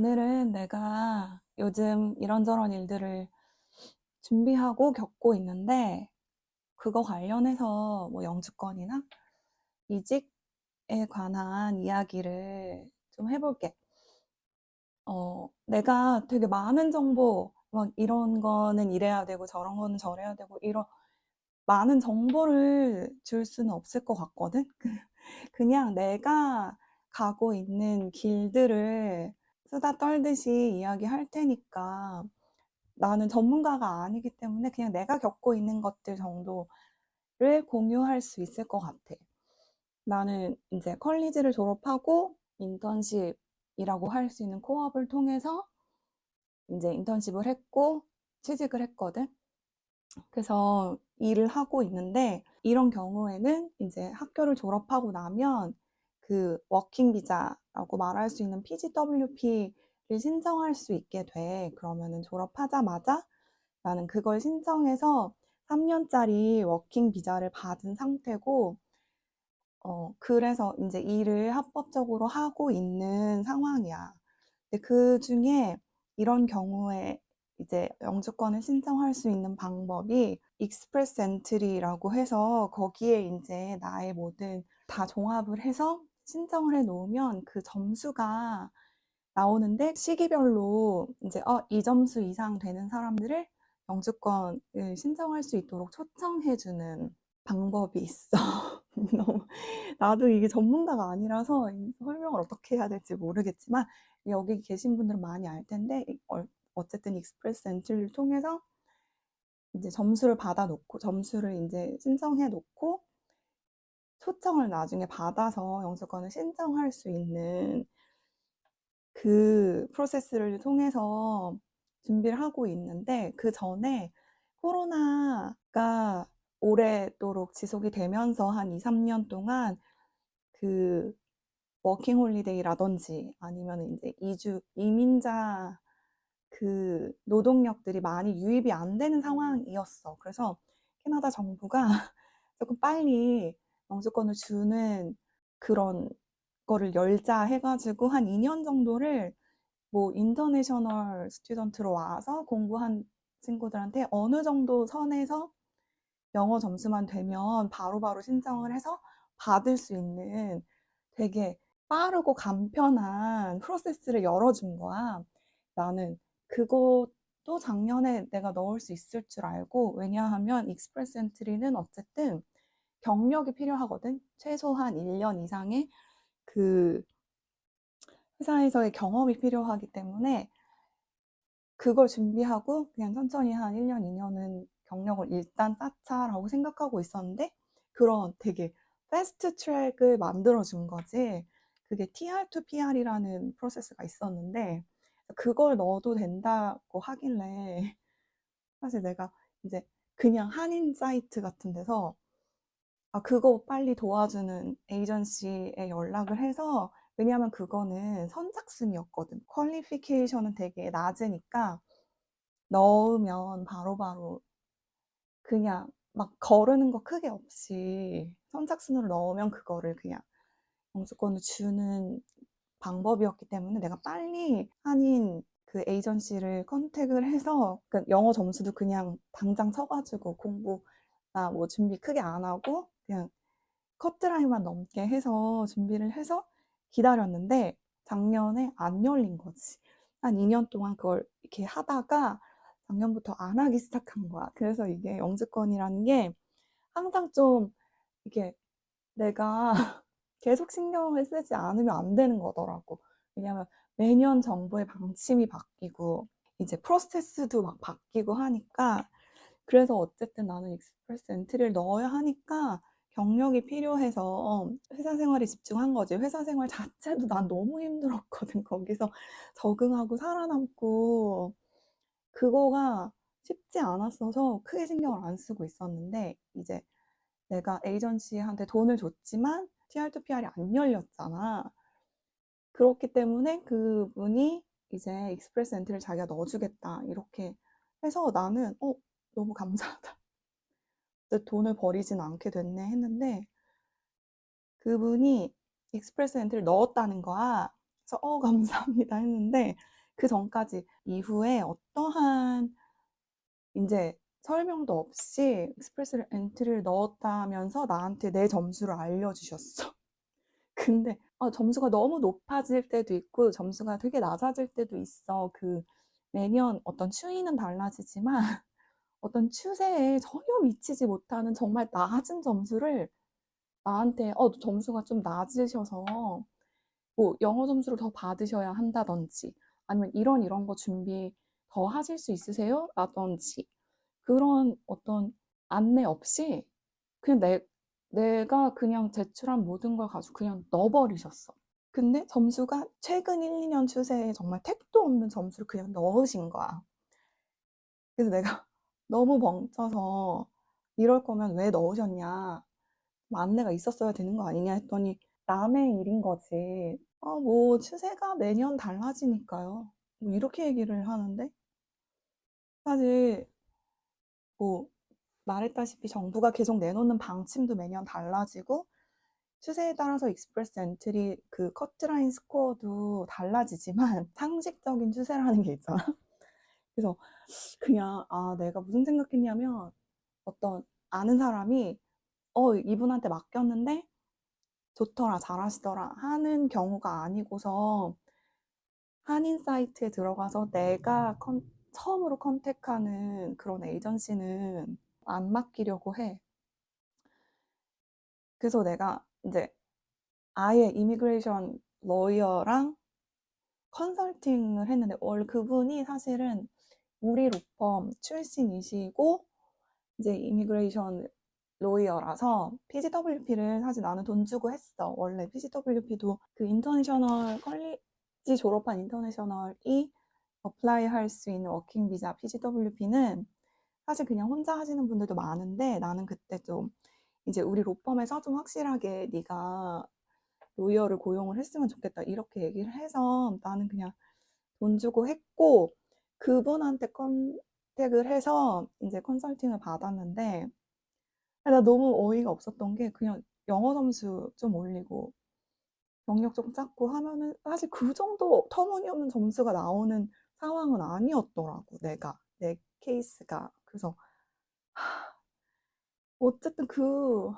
오늘은 내가 요즘 이런저런 일들을 준비하고 겪고 있는데, 그거 관련해서 뭐 영주권이나 이직에 관한 이야기를 좀 해볼게. 어, 내가 되게 많은 정보, 막 이런 거는 이래야 되고 저런 거는 저래야 되고 이런 많은 정보를 줄 수는 없을 것 같거든. 그냥 내가 가고 있는 길들을 수다 떨듯이 이야기할 테니까 나는 전문가가 아니기 때문에 그냥 내가 겪고 있는 것들 정도를 공유할 수 있을 것 같아. 나는 이제 컬리지를 졸업하고 인턴십이라고 할 수 있는 코업을 통해서 이제 인턴십을 했고 취직을 했거든. 그래서 일을 하고 있는데 이런 경우에는 이제 학교를 졸업하고 나면 그 워킹 비자라고 말할 수 있는 PGWP를 신청할 수 있게 돼. 그러면은 졸업하자마자 나는 그걸 신청해서 3년짜리 워킹 비자를 받은 상태고, 어, 그래서 이제 일을 합법적으로 하고 있는 상황이야. 근데 그 중에 이런 경우에 이제 영주권을 신청할 수 있는 방법이 익스프레스 엔트리라고 해서 거기에 이제 나의 모든 다 종합을 해서 신청을 해 놓으면 그 점수가 나오는데 시기별로 이제 어, 이 점수 이상 되는 사람들을 영주권을 신청할 수 있도록 초청해 주는 방법이 있어. 나도 이게 전문가가 아니라서 설명을 어떻게 해야 될지 모르겠지만 여기 계신 분들은 많이 알 텐데 어, 어쨌든 익스프레스 엔트리를 통해서 이제 점수를 받아 놓고 점수를 이제 신청해 놓고 초청을 나중에 받아서 영주권을 신청할 수 있는 그 프로세스를 통해서 준비를 하고 있는데 그 전에 코로나가 오래도록 지속이 되면서 한 2, 3년 동안 그 워킹 홀리데이라든지 아니면 이제 이주 이민자 그 노동력들이 많이 유입이 안 되는 상황이었어. 그래서 캐나다 정부가 조금 빨리 영주권을 주는 그런 거를 열자 해가지고 한 2년 정도를 뭐 인터내셔널 스튜던트로 와서 공부한 친구들한테 어느 정도 선에서 영어 점수만 되면 바로바로 바로 신청을 해서 받을 수 있는 되게 빠르고 간편한 프로세스를 열어준 거야. 나는 그것도 작년에 내가 넣을 수 있을 줄 알고 왜냐하면 익스프레스 엔트리는 어쨌든 경력이 필요하거든. 최소한 1년 이상의 그 회사에서의 경험이 필요하기 때문에 그걸 준비하고 그냥 천천히 한 1년, 2년은 경력을 일단 쌓자라고 생각하고 있었는데 그런 되게 패스트 트랙을 만들어 준 거지. 그게 TR2PR이라는 프로세스가 있었는데 그걸 넣어도 된다고 하길래 사실 내가 이제 그냥 한인 사이트 같은 데서 아, 그거 빨리 도와주는 에이전시에 연락을 해서 왜냐하면 그거는 선착순이었거든. 퀄리피케이션은 되게 낮으니까 넣으면 바로바로 바로 그냥 막 거르는 거 크게 없이 선착순으로 넣으면 그거를 그냥 영주권을 주는 방법이었기 때문에 내가 빨리 한인 그 에이전시를 컨택을 해서 그 영어 점수도 그냥 당장 쳐가지고 공부 나 뭐 준비 크게 안 하고 그냥 커트라인만 넘게 해서 준비를 해서 기다렸는데 작년에 안 열린 거지. 한 2년 동안 그걸 이렇게 하다가 작년부터 안 하기 시작한 거야. 그래서 이게 영주권이라는 게 항상 좀 이게 내가 계속 신경을 쓰지 않으면 안 되는 거더라고. 왜냐면 매년 정부의 방침이 바뀌고 이제 프로세스도 막 바뀌고 하니까 그래서 어쨌든 나는 익스프레스 엔트리를 넣어야 하니까 경력이 필요해서 회사 생활에 집중한 거지. 회사 생활 자체도 난 너무 힘들었거든. 거기서 적응하고 살아남고 그거가 쉽지 않았어서 크게 신경을 안 쓰고 있었는데 이제 내가 에이전시한테 돈을 줬지만 TR2PR이 안 열렸잖아. 그렇기 때문에 그분이 이제 익스프레스 엔트리를 자기가 넣어주겠다 이렇게 해서 나는 어 너무 감사하다. 돈을 버리진 않게 됐네 했는데 그분이 익스프레스 엔트리를 넣었다는 거야. 그래서 어 감사합니다 했는데 그 전까지 이후에 어떠한 이제 설명도 없이 익스프레스 엔트리를 넣었다면서 나한테 내 점수를 알려주셨어. 근데 아, 점수가 너무 높아질 때도 있고 점수가 되게 낮아질 때도 있어. 그 매년 어떤 추이는 달라지지만 어떤 추세에 전혀 미치지 못하는 정말 낮은 점수를 나한테 어 점수가 좀 낮으셔서 뭐 영어 점수를 더 받으셔야 한다든지 아니면 이런 이런 거 준비 더 하실 수 있으세요? 라든지 그런 어떤 안내 없이 그냥 내, 내가 그냥 제출한 모든 걸 가지고 그냥 넣어버리셨어. 근데 점수가 최근 1, 2년 추세에 정말 택도 없는 점수를 그냥 넣으신 거야. 그래서 내가 너무 멍쳐서 이럴 거면 왜 넣으셨냐. 뭐 안내가 있었어야 되는 거 아니냐 했더니 남의 일인 거지. 아, 뭐 추세가 매년 달라지니까요. 뭐 이렇게 얘기를 하는데 사실 뭐 말했다시피 정부가 계속 내놓는 방침도 매년 달라지고 추세에 따라서 익스프레스 엔트리 그 커트라인 스코어도 달라지지만 상식적인 추세라는 게 있잖아. 그래서 그냥 아 내가 무슨 생각했냐면 어떤 아는 사람이 어 이분한테 맡겼는데 좋더라 잘하시더라 하는 경우가 아니고서 한인 사이트에 들어가서 내가 컨, 처음으로 컨택하는 그런 에이전시는 안 맡기려고 해. 그래서 내가 이제 아예 이미그레이션 러이어랑 컨설팅을 했는데 원래 그분이 사실은 우리 로펌 출신이시고 이제 이미그레이션 로이어라서 PGWP를 사실 나는 돈 주고 했어. 원래 PGWP도 그 인터내셔널 컬리지 졸업한 인터내셔널이 어플라이 할 수 있는 워킹 비자 PGWP는 사실 그냥 혼자 하시는 분들도 많은데 나는 그때 좀 이제 우리 로펌에서 좀 확실하게 네가 로이어를 고용을 했으면 좋겠다 이렇게 얘기를 해서 나는 그냥 돈 주고 했고 그분한테 컨택을 해서 이제 컨설팅을 받았는데 나 너무 어이가 없었던 게 그냥 영어 점수 좀 올리고 경력 좀 쌓고 하면은 사실 그 정도 터무니없는 점수가 나오는 상황은 아니었더라고 내가 내 케이스가. 그래서 하, 어쨌든 그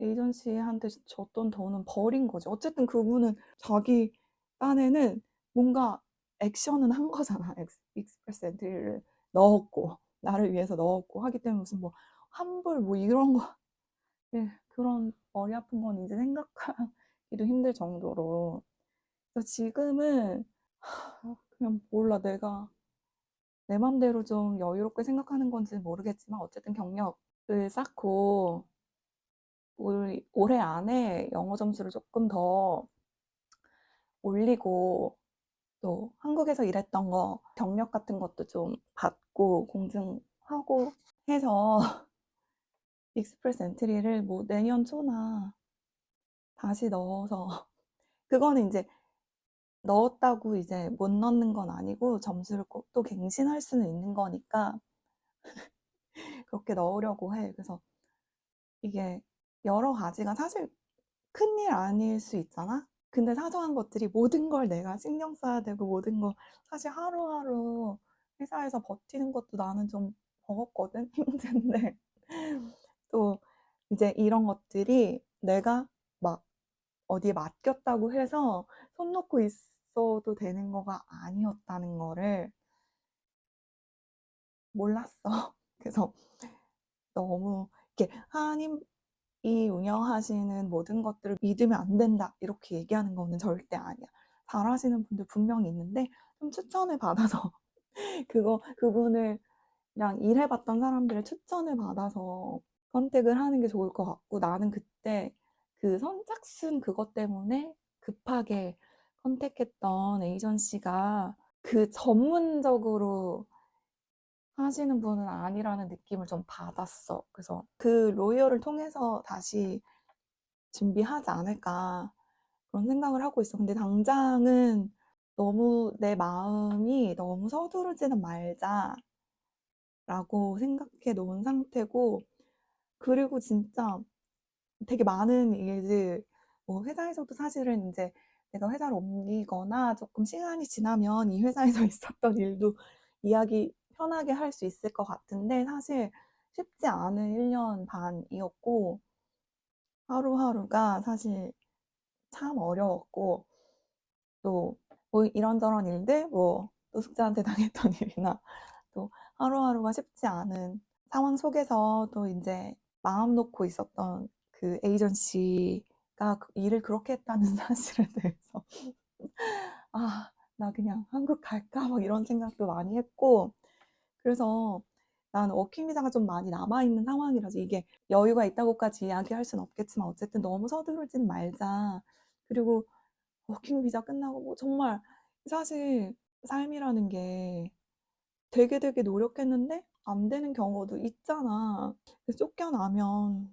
에이전시한테 줬던 돈은 버린 거지. 어쨌든 그분은 자기 딴에는 뭔가 액션은 한 거잖아. 익스프레스 엔트리를 넣었고 나를 위해서 넣었고 하기 때문에 무슨 뭐 환불 뭐 이런 거. 예, 그런 머리 아픈 건 이제 생각하기도 힘들 정도로. 그래서 지금은 하, 그냥 몰라. 내가 내 맘대로 좀 여유롭게 생각하는 건지 모르겠지만 어쨌든 경력을 쌓고 올, 올해 안에 영어 점수를 조금 더 올리고 또 한국에서 일했던 거 경력 같은 것도 좀 받고 공증하고 해서 익스프레스 엔트리를 뭐 내년 초나 다시 넣어서 그거는 이제 넣었다고 이제 못 넣는 건 아니고 점수를 꼭 또 갱신할 수는 있는 거니까 그렇게 넣으려고 해. 그래서 이게 여러 가지가 사실 큰일 아닐 수 있잖아. 근데 사소한 것들이 모든 걸 내가 신경 써야 되고 모든 거 사실 하루하루 회사에서 버티는 것도 나는 좀 버겁거든. 힘든데 또 이제 이런 것들이 내가 막 어디에 맡겼다고 해서 손 놓고 있어도 되는 거가 아니었다는 거를 몰랐어. 그래서 너무 이렇게 하나님 이 운영하시는 모든 것들을 믿으면 안 된다 이렇게 얘기하는 거는 절대 아니야. 잘하시는 분들 분명히 있는데 좀 추천을 받아서 그거 그분을 그냥 일해봤던 사람들의 추천을 받아서 선택을 하는 게 좋을 것 같고 나는 그때 그 선착순 그것 때문에 급하게 컨택했던 에이전시가 그 전문적으로 하시는 분은 아니라는 느낌을 좀 받았어. 그래서 그 로이어를 통해서 다시 준비하지 않을까 그런 생각을 하고 있어. 근데 당장은 너무 내 마음이 너무 서두르지는 말자 라고 생각해 놓은 상태고 그리고 진짜 되게 많은 일들 뭐 회사에서도 사실은 이제 내가 회사를 옮기거나 조금 시간이 지나면 이 회사에서 있었던 일도 이야기 편하게 할 수 있을 것 같은데 사실 쉽지 않은 1년 반이었고 하루하루가 사실 참 어려웠고 또 뭐 이런저런 일들 뭐 노숙자한테 당했던 일이나 또 하루하루가 쉽지 않은 상황 속에서 또 이제 마음 놓고 있었던 그 에이전시가 그 일을 그렇게 했다는 사실에 대해서 아, 나 그냥 한국 갈까? 막 이런 생각도 많이 했고 그래서 난 워킹 비자가 좀 많이 남아있는 상황이라서 이게 여유가 있다고까지 이야기할 수는 없겠지만 어쨌든 너무 서두르진 말자. 그리고 워킹 비자 끝나고 뭐 정말 사실 삶이라는 게 되게 되게 노력했는데 안 되는 경우도 있잖아. 쫓겨나면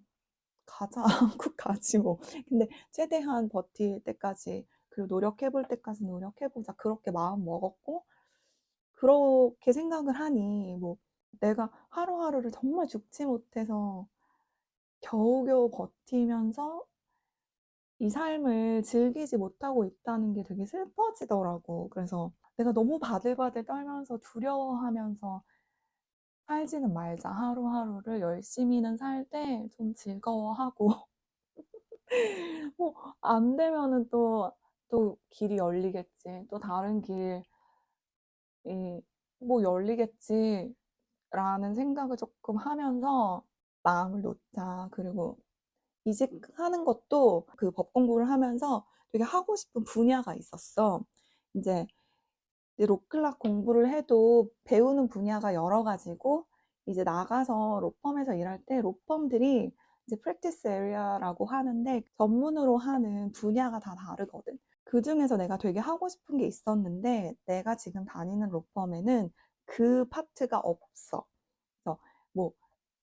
가자. 한국 가지 뭐. 근데 최대한 버틸 때까지 그리고 노력해볼 때까지 노력해보자. 그렇게 마음 먹었고 그렇게 생각을 하니 뭐 내가 하루하루를 정말 죽지 못해서 겨우겨우 버티면서 이 삶을 즐기지 못하고 있다는 게 되게 슬퍼지더라고. 그래서 내가 너무 바들바들 떨면서 두려워하면서 살지는 말자. 하루하루를 열심히는 살 때 좀 즐거워하고 뭐 안 되면은 또, 또 길이 열리겠지. 또 다른 길 이 뭐 열리겠지. 라는 생각을 조금 하면서 마음을 놓자. 그리고 이직하는 것도 그 법 공부를 하면서 되게 하고 싶은 분야가 있었어. 이제 로클락 공부를 해도 배우는 분야가 여러 가지고 이제 나가서 로펌에서 일할 때 로펌들이 이제 프랙티스 에리아라고 하는데 전문으로 하는 분야가 다 다르거든. 그 중에서 내가 되게 하고 싶은 게 있었는데 내가 지금 다니는 로펌에는 그 파트가 없어. 그래서 뭐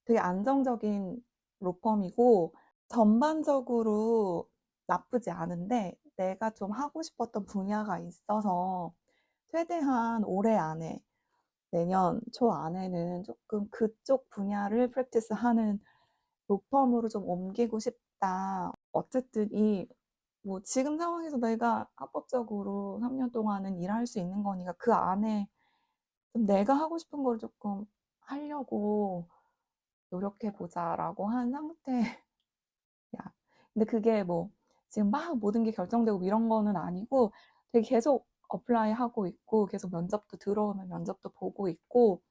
되게 안정적인 로펌이고 전반적으로 나쁘지 않은데 내가 좀 하고 싶었던 분야가 있어서 최대한 올해 안에 내년 초 안에는 조금 그쪽 분야를 프랙티스 하는 로펌으로 좀 옮기고 싶다. 어쨌든 이 뭐 지금 상황에서 내가 합법적으로 3년 동안은 일할 수 있는 거니까 그 안에 좀 내가 하고 싶은 걸 조금 하려고 노력해 보자라고 한 상태야. 근데 그게 뭐 지금 막 모든 게 결정되고 이런 거는 아니고 되게 계속 어플라이 하고 있고 계속 면접도 들어오면 면접도 보고 있고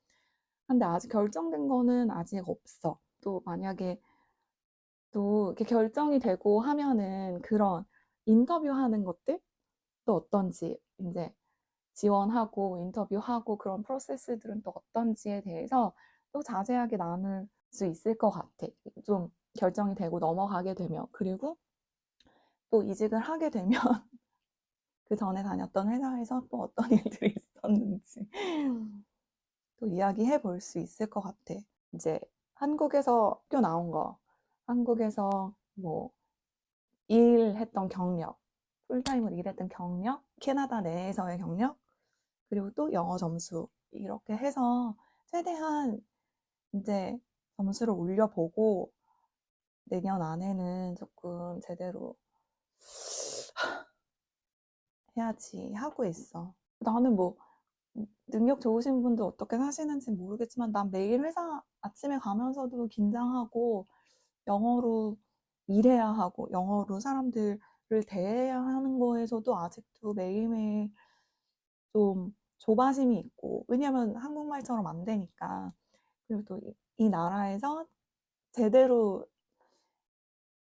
근데 아직 결정된 거는 아직 없어. 또 만약에 또 이렇게 결정이 되고 하면은 그런 인터뷰하는 것들 또 어떤지 이제 지원하고 인터뷰하고 그런 프로세스들은 또 어떤지에 대해서 또 자세하게 나눌 수 있을 것 같아. 좀 결정이 되고 넘어가게 되면 그리고 또 이직을 하게 되면 그 전에 다녔던 회사에서 또 어떤 일들이 있었는지 또 이야기해 볼 수 있을 것 같아. 이제 한국에서 학교 나온 거, 한국에서 뭐 일했던 경력, 풀타임으로 일했던 경력, 캐나다 내에서의 경력, 그리고 또 영어 점수 이렇게 해서 최대한 이제 점수를 올려보고 내년 안에는 조금 제대로 해야지 하고 있어. 나는 뭐 능력 좋으신 분들 어떻게 사시는지 모르겠지만 난 매일 회사 아침에 가면서도 긴장하고 영어로 일해야 하고 영어로 사람들을 대해야 하는 거에서도 아직도 매일매일 좀 조바심이 있고 왜냐면 한국말처럼 안 되니까 그리고 또 이 나라에서 제대로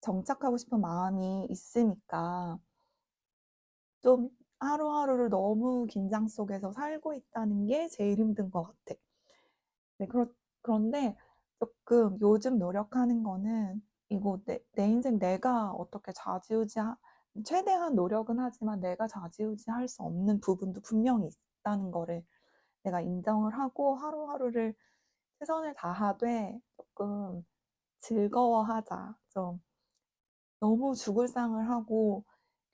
정착하고 싶은 마음이 있으니까 좀 하루하루를 너무 긴장 속에서 살고 있다는 게 제일 힘든 것 같아. 네, 그렇, 그런데 조금 요즘 노력하는 거는 이거 내, 내 인생 내가 어떻게 좌지우지, 하, 최대한 노력은 하지만 내가 좌지우지 할 수 없는 부분도 분명히 있다는 거를 내가 인정을 하고 하루하루를 최선을 다하되 조금 즐거워하자. 좀 너무 죽을 상을 하고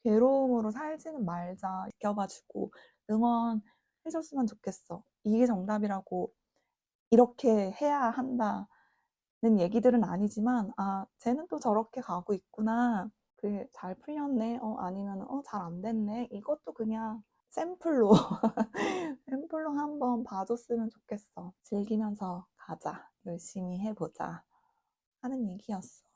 괴로움으로 살지는 말자. 지켜봐주고 응원해줬으면 좋겠어. 이게 정답이라고 이렇게 해야 한다 는 얘기들은 아니지만 아 쟤는 또 저렇게 가고 있구나. 그게 잘 풀렸네. 어, 아니면 어, 잘 안 됐네. 이것도 그냥 샘플로 샘플로 한번 봐줬으면 좋겠어. 즐기면서 가자. 열심히 해보자. 하는 얘기였어.